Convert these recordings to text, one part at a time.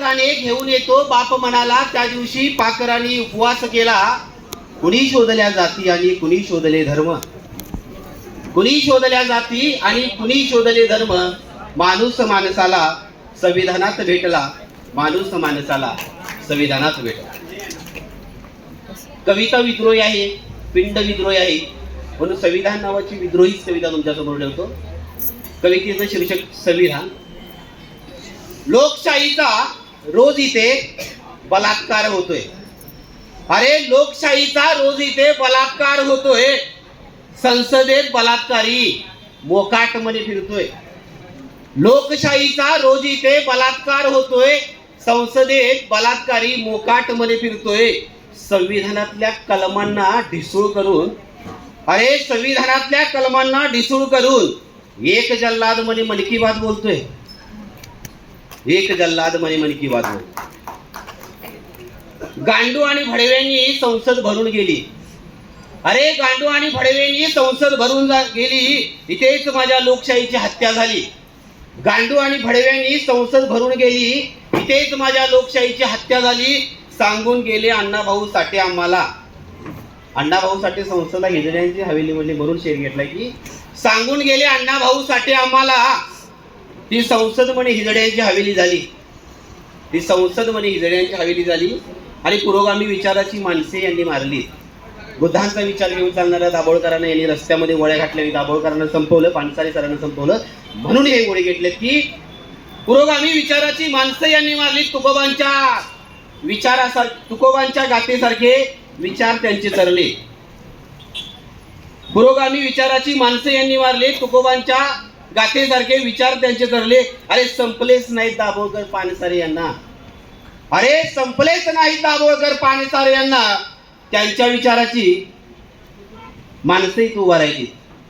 पाखराने घेऊन येतो. बाप म्हणाला त्या दिवशी पाखराने उपवास केला. कुणी शोधल्या जाती आणि कुणी शोधले धर्म? कुणी शोधल्या जाती आणि कुणी शोधले धर्म? माणूस माणसाला संविधानात भेटला. माणूस माणसाला संविधानात भेटला. कविता विद्रोही आहे पिंड विद्रोही आहे. म्हणून संविधान नावाची विद्रोहीच कविता तुमच्यासमोर ठेवतो. कवितेचं शीर्षक संविधान. लोकशाहीचा रोज इथे बलात्कार होतोय. अरे लोकशाहीचा रोज इथे बलात्कार होतोय. संसदेत बलात्कारी मोकाटमध्ये फिरतोय. लोकशाहीचा रोज इथे बलात्कार होतोय. संसदेत बलात्कारी मोकाटमध्ये फिरतोय. संविधानातल्या कलमांना ढिसूळ करून अरे संविधानातल्या कलमांना ढिसूळ करून एक जल्लादमध्ये मन की बात बोलतोय. एक जल्लाद म्हणे मन की बात गांडू आणि भडव्यांनी संसद भरून गेली. अरे गांडू आणि भडव्यांनी संसद भरून गेली इथेच माझ्या लोकशाहीची हत्या झाली. गांडू आणि भडव्यांनी संसद भरून गेली इथेच माझ्या लोकशाहीची हत्या झाली सांगून गेले अण्णाभाऊ साठे आम्हाला. अण्णाभाऊ साठे संसदला हिजड्यांची हवेली म्हणून शेर घेतला की सांगून गेले अण्णाभाऊ साठे आम्हाला. ती संसद म्हणे हिजड्यांची हवेली झाली. ती संसद म्हणे हिजड्यांची हवेली झाली आणि पुरोगामी विचाराची माणसे यांनी मारली. बुद्धांचा विचार घेऊन चालणाऱ्या दाभोळकरांना यांनी रस्त्यामध्ये गोळ्या घातल्या दाभोळकरांना संपवलं पानसारे सरांना संपवलं. म्हणून हे गोळे घेतले की पुरोगामी विचाराची माणसं यांनी मारली तुकोबांच्या. विचारासार तुकोबांच्या गातेसारखे विचार त्यांचे चरले. पुरोगामी विचाराची माणसं यांनी मारली तुकोबांच्या. गातेसारखे विचार त्यांचे धरले. अरे संपलेच नाही दाभोळकर पानसारे यांना. अरे संपलेच नाही दाभोळकर पानसारे यांना. त्यांच्या विचाराची माणसं इथं उभा राहिली.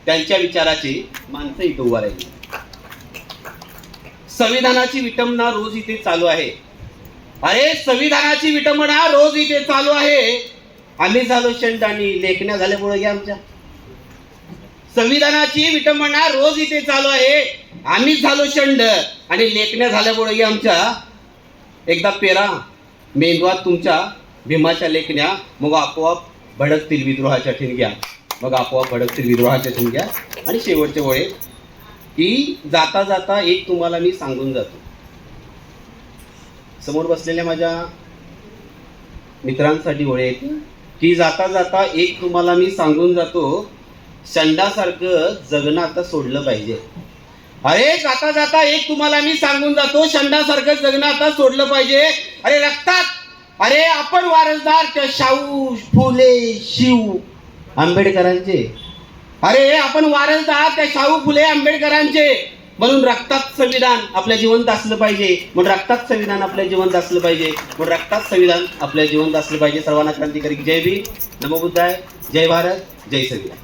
त्यांच्या विचाराची माणसं इथं उभा राहिली. संविधानाची विटंबना रोज इथे चालू आहे. अरे संविधानाची विटंबना रोज इथे चालू आहे. आम्ही झालो शंड आणि लेखण्या झाल्यामुळे आमच्या. संविधानाची विटंबना रोज इथे चालू आहे. आम्हीच झालो शंड आणि लेखण्या झाल्यामुळे आमच्या एकदा पेरा मेंदवात तुमच्या भीमाच्या लेखण्या मग आपोआप भडकतील विद्रोहाच्या ठिणग्या. मग आपोआप भडकतील विद्रोहाच्या ठिणग्या. आणि शेवटच्या वेळे की जाता जाता एक तुम्हाला मी सांगून जातो. समोर बसलेल्या माझ्या मित्रांसाठी वळे आहेत की जाता जाता एक तुम्हाला मी सांगून जातो शंडासारखं जगणं आता सोडलं पाहिजे. अरे जाता जाता एक तुम्हाला मी सांगून जातो शंडासारखं जगणं आता सोडलं पाहिजे. अरे रक्तात! अरे आपण वारसदार त्या शाहू फुले शिव आंबेडकरांचे. अरे आपण वारसदार त्या शाहू फुले आंबेडकरांचे. म्हणून रक्तात संविधान आपल्या जिवंत असलं पाहिजे. म्हणून रक्तात संविधान आपल्या जिवंत असलं पाहिजे. म्हणून रक्तात संविधान आपल्या जिवंत असलं पाहिजे. सर्वांना क्रांतिकारी. जय भीम. नमोबुद्धाय जय भारत. जय संविधान.